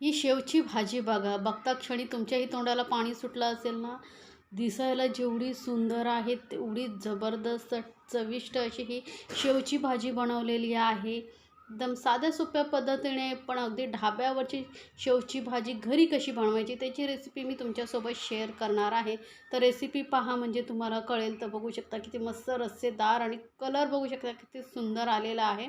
ही शेवची भाजी बघा. बघता क्षणी तुमच्याही तोंडाला पाणी सुटलं असेल ना? दिसायला जेवढी सुंदर आहे तेवढी जबरदस्त चविष्ट अशी ही शेवची भाजी बनवलेली आहे. एकदम साध्या सोप्या पद्धतीने पण अगदी ढाब्यावरची शेवची भाजी घरी कशी बनवायची त्याची रेसिपी मी तुमच्यासोबत शेअर करणार आहे. तर रेसिपी पहा म्हणजे तुम्हाला कळेल. तर बघू शकता किती मस्त रस्सेदार आणि कलर बघू शकता किती सुंदर आलेला आहे.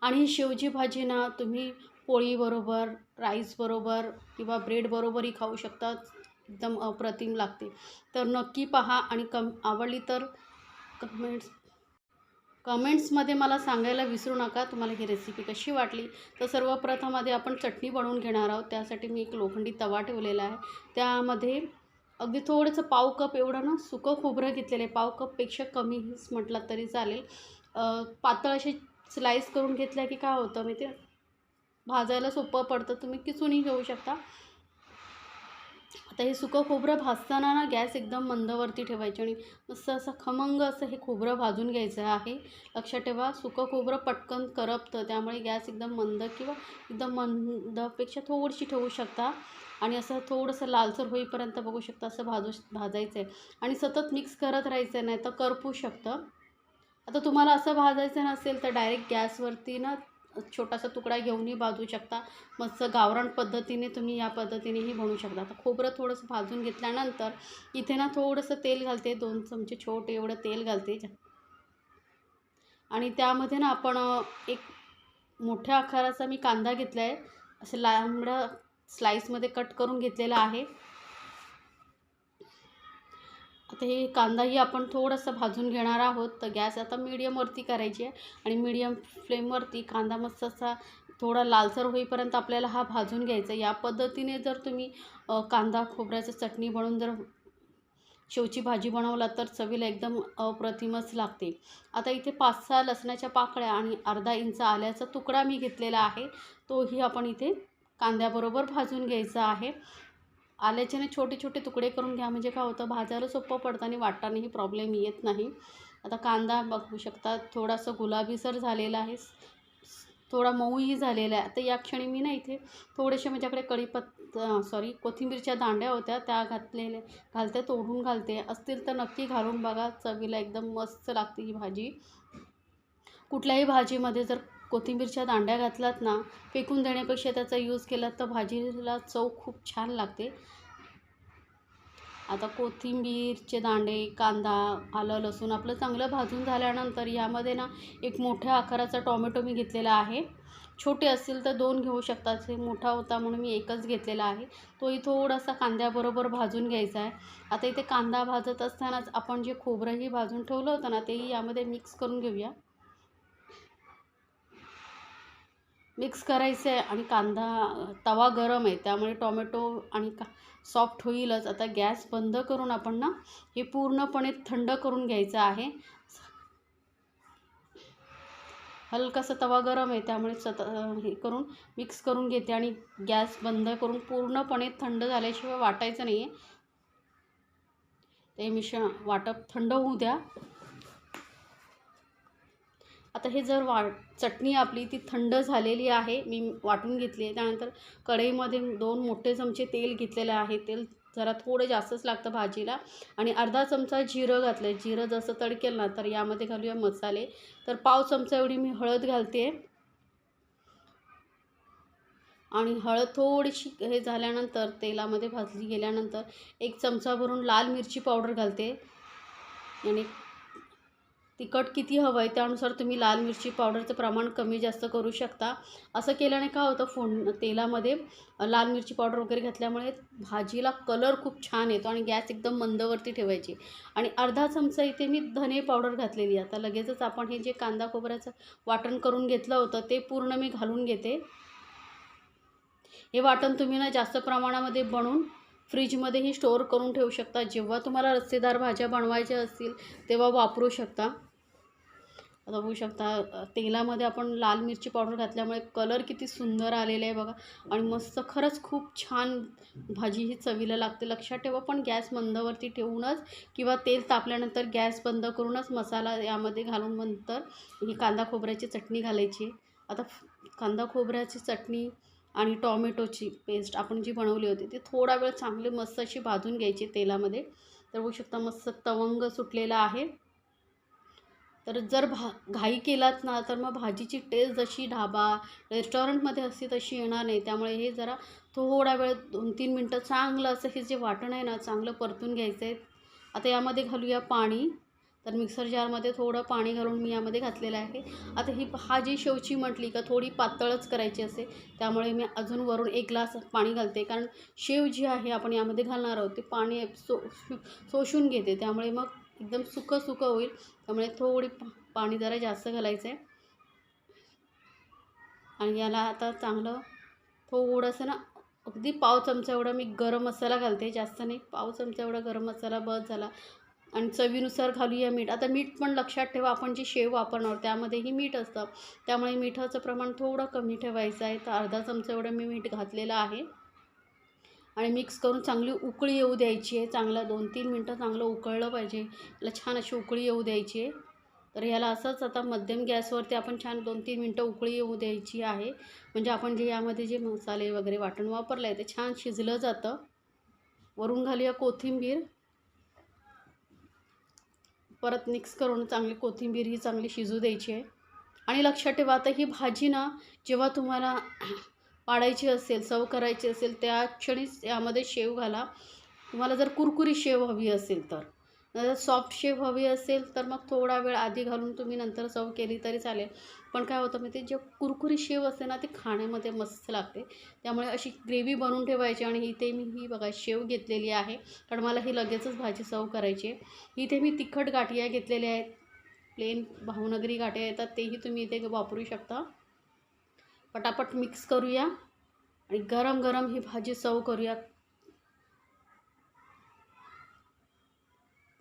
आणि ही शेवची भाजी ना तुम्ही पोळीबरोबर राईसबरोबर किंवा ब्रेडबरोबरही खाऊ शकता एकदम अप्रतिम लागते. तर नक्की पहा आणि कम आवडली तर कमेंट्स कमेंट्समध्ये मला सांगायला विसरू नका. तुम्हाला ही रेसिपी कशी वाटली? तर सर्वप्रथम आधी आपण चटणी बनवून घेणार आहोत. त्यासाठी मी एक लोखंडी तवा ठेवलेला आहे. त्यामध्ये अगदी थोडंसं पाव कप एवढं ना सुकं खोबरं घेतलेलं आहे. पाव कपपेक्षा कमीच म्हटलं तरी चालेल. पातळ असे स्लाईस करून घेतल्या की काय होतं मी ते भाजायला सोपं पडतं तुम्ही किसूनही घेऊ शकता. आता हे सुकं खोबरं भाजताना ना गॅस एकदम मंदवरती ठेवायची आणि मस्त असं खमंग असं हे खोबरं भाजून घ्यायचं आहे. लक्षात ठेवा सुकं खोबरं पटकन करपतं त्यामुळे गॅस एकदम मंद किंवा एकदम मंदपेक्षा थोडीशी ठेवू शकता. आणि असं थोडंसं लालसर होईपर्यंत बघू शकता असं भाजू भाजायचं आहे. आणि सतत मिक्स करत राहायचं नाही तर करपू शकतं. आता तुम्हाला असं भाजायचं नसेल तर डायरेक्ट गॅसवरती ना छोटासा तुकडा घेऊनही भाजू शकता. मस्त गावरान पद्धतीने तुम्ही या पद्धतीनेही बनवू शकता. आता खोबरं थोडंसं भाजून घेतल्यानंतर इथे ना थोडंसं तेल घालते. दोन चमचे छोटे एवढं तेल घालते. आणि त्यामध्ये ना आपण एक मोठ्या आकाराचा मी कांदा घेतला आहे असं लांबडं स्लाईसमध्ये कट करून घेतलेला आहे. आता हे कांदाही आपण थोडंसं भाजून घेणार आहोत. तर गॅस आता मीडियमवरती करायची आहे आणि मीडियम फ्लेमवरती कांदा मस्त असा थोडा लालसर होईपर्यंत आपल्याला हा भाजून घ्यायचा या पद्धतीने जर तुम्ही कांदा खोबऱ्याचं चटणी बनवून जर शेवची भाजी बनवला तर चवीला एकदम अप्रतिमच लागते. आता इथे पाच सहा लसणाच्या पाकळ्या आणि अर्धा इंच आल्याचा तुकडा मी घेतलेला आहे. तोही आपण इथे कांद्याबरोबर भाजून घ्यायचा आहे. आल्याच्याने छोटे छोटे तुकडे करून घ्या. म्हणजे काय होतं भाजायला सोपं पडतं आणि वाटतानाही प्रॉब्लेम येत नाही. आता कांदा बघू शकता थोडासा गुलाबीसर झालेला आहे. थोडा मऊही झालेला आहे. आता या क्षणी मी ना इथे थोडेसे माझ्याकडे कढीपत् सॉरी कोथिंबीरच्या दांड्या होत्या. त्या घातलेल्या घालते तोडून घालते. असतील तर नक्की घालून बघा. चवीला एकदम मस्त लागते ही भाजी. कुठल्याही भाजीमध्ये जर कोथिंबीरच्या दांड्या घातलात ना फेकून देण्यापेक्षा त्याचा यूज केला तर भाजीला चव खूप छान लागते. आता कोथिंबीरचे दांडे कांदा आलं लसूण आपलं चांगलं भाजून झाल्यानंतर यामध्ये ना एक मोठ्या आकाराचा टॉमॅटो मी घेतलेला आहे. छोटे असतील तर दोन घेऊ शकतात हे मोठा होता म्हणून मी एकच घेतलेला आहे. तोही थोडासा कांद्याबरोबर भाजून घ्यायचा आहे. आता इथे कांदा भाजत असतानाच आपण जे खोबरंही भाजून ठेवलं होतं ना तेही यामध्ये मिक्स करून घेऊया. मिक्स करायचं आहे आणि कांदा तवा गरम आहे त्यामुळे टॉमॅटो आणि का सॉफ्ट होईलच. आता गॅस बंद करून आपण ना हे पूर्णपणे थंड करून घ्यायचं आहे. हलकासा तवा गरम आहे त्यामुळे सत हे करून मिक्स करून घेते आणि गॅस बंद करून पूर्णपणे थंड झाल्याशिवाय वाटायचं नाही आहे ते मिश्रण वाटप थंड होऊ द्या. आता हे जर वा चटणी आपली ती थंड झालेली आहे मी वाटून घेतली आहे. त्यानंतर कढईमध्ये दोन मोठे चमचे तेल घेतलेले आहे. तेल जरा थोडं जास्तच लागतं भाजीला. आणि अर्धा चमचा जिरं घातलं आहे जिरं जसं तडकेल ना तर यामध्ये घालूया मसाले. तर पाव चमचा एवढी मी हळद घालते. आणि हळद थोडीशी हे झाल्यानंतर तेलामध्ये भाजली गेल्यानंतर एक चमचा भरून लाल मिरची पावडर घालते. आणि तिखट किती हवं आहे त्यानुसार तुम्ही लाल मिरची पावडरचं प्रमाण कमी जास्त करू शकता. असं केल्याने काय होतं फोन तेलामध्ये लाल मिरची पावडर वगैरे घातल्यामुळे भाजीला कलर खूप छान येतो आणि गॅस एकदम मंदवरती ठेवायची. आणि अर्धा चमचा इथे मी धने पावडर घातलेली आता लगेचच आपण हे जे कांदा खोबऱ्याचं वाटण करून घेतलं होतं ते पूर्ण मी घालून घेते. हे वाटण तुम्ही ना जास्त प्रमाणामध्ये बनवून फ्रीजमध्येही स्टोअर करून ठेवू शकता. जेव्हा तुम्हाला रस्सेदार भाज्या बनवायच्या असतील तेव्हा वापरू शकता. आता बघू शकता. तेलामध्ये आपण लाल मिरची पावडर घातल्यामुळे कलर किती सुंदर आलेला आहे बघा. आणि मस्त खरंच खूप छान भाजी ही चवीला लागते. लक्षात ठेवा पण गॅस मंदवरती ठेवूनच किंवा तेल तापल्यानंतर गॅस बंद करूनच मसाला यामध्ये घालून नंतर ही कांदा खोबऱ्याची चटणी घालायची. आता कांदा खोबऱ्याची चटणी आणि टॉमॅटोची पेस्ट आपण जी बनवली होती ती थोडा वेळ चांगली मस्त अशी भाजून घ्यायची तेलामध्ये. तर बघू शकता मस्त तवंग सुटलेला आहे. तर जर भा घाई केलात ना तर मग भाजीची टेस्ट जशी ढाबा रेस्टॉरंटमध्ये असते तशी येणार नाही. त्यामुळे हे जरा थोडा वेळ दोन तीन मिनटं चांगलं असं हे जे वाटण आहे ना चांगलं परतून घ्यायचं आहे आता यामध्ये घालूया पाणी. तर मिक्सर जारमध्ये थोडं पाणी घालून मी यामध्ये घातलेलं आहे. आता ही भाजी शेवची म्हटली का थोडी पातळच करायची असते त्यामुळे मी अजून वरून एक ग्लास पाणी घालते. कारण शेव जी आहे आपण यामध्ये घालणार आहोत ते पाणी सो शोषून घेते. त्यामुळे मग एकदम सुकं सुकं होईल. त्यामुळे थोडी पा पाणी जरा जास्त घालायचं आहे आणि याला आता चांगलं थोडंसं ना अगदी पाव चमचा एवढा मी गरम मसाला घालते जास्त नाही. पाव चमचा एवढा गरम मसाला बस झाला. आणि चवीनुसार घालूया मीठ. आता मीठ पण लक्षात ठेवा आपण जे शेव वापरणार त्यामध्येही मीठ असतं. त्यामुळे मिठाचं प्रमाण थोडं कमी ठेवायचं आहे. तर अर्धा चमचा एवढं मी मीठ घातलेलं आहे. आणि मिक्स करून चांगली उकळी येऊ द्यायची आहे. चांगला दोन तीन मिनटं चांगलं उकळलं पाहिजे. याला छान अशी उकळी येऊ द्यायची आहे. तर ह्याला असंच आता मध्यम गॅसवरती आपण छान दोन तीन मिनटं उकळी येऊ द्यायची आहे. म्हणजे आपण जे यामध्ये जे मसाले वगैरे वाटण वापरलं आहे ते छान शिजलं जातं. वरून घालूया कोथिंबीर. परत मिक्स करून चांगली कोथिंबीर ही चांगली शिजू द्यायची आहे. आणि लक्षात ठेवा आता ही भाजी ना जेव्हा तुम्हाला पाडायची असेल सव करायची असेल त्या क्षणीच यामध्ये शेव घाला. तुम्हाला जर कुरकुरी शेव हवी असेल तर. जर सॉफ्ट शेव हवी असेल तर मग थोडा वेळ आधी घालून तुम्ही नंतर सव केली तरी चालेल. पण काय होतं माहिती जे कुरकुरी शेव असते ना ते खाण्यामध्ये मस्त लागते. त्यामुळे अशी ग्रेव्ही बनवून ठेवायची आणि इथे मी ही बघा शेव घेतलेली आहे. कारण मला ही लगेचच भाजी सर्व करायची आहे. इथे मी तिखट गाठिया घेतलेल्या आहेत. प्लेन भावनगरी गाठ्या येतात तेही तुम्ही इथे वापरू शकता. पटापट मिक्स करूया आणि गरम गरम ही भाजी सर्व करूया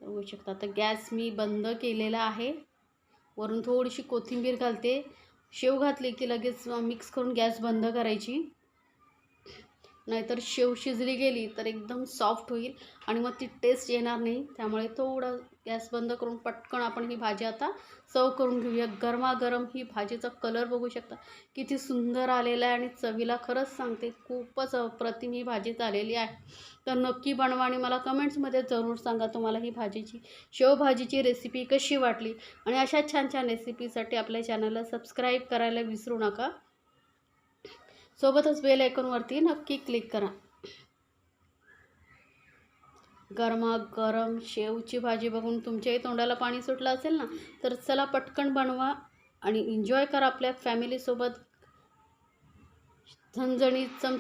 तर होऊ शकता. आता गॅस मी बंद केलेला आहे. वरून थोडीशी कोथिंबीर घालते. शेव घातली की लगेच मिक्स करून गॅस बंद करायची. नाहीतर शेव शिजली गेली तर एकदम सॉफ्ट होईल आणि मग ती टेस्ट येणार नाही. त्यामुळे थोडं गॅस बंद करून पटकन आपण ही भाजी आता सर्व करून घेऊया. गरमागरम ही भाजीचा कलर बघू शकता. किती सुंदर आलेला आहे आणि चवीला खरंच सांगते खूपच अप्रतिम ही भाजी झालेली आहे. तर नक्की बनवा आणि मला कमेंट्समध्ये जरूर सांगा तुम्हाला ही भाजीची शेवभाजीची रेसिपी कशी वाटली. आणि अशा छान छान रेसिपीसाठी आपल्या चॅनलला सबस्क्राईब करायला विसरू नका. सोबतच बेल आयकॉनवरती नक्की क्लिक करा. गरमागरम शेवची भाजी बघून तुमच्याही तोंडाला पाणी सुटलं असेल ना तर चला पटकन बनवा आणि एन्जॉय करा आपल्या फॅमिलीसोबत झणझणीत चमचम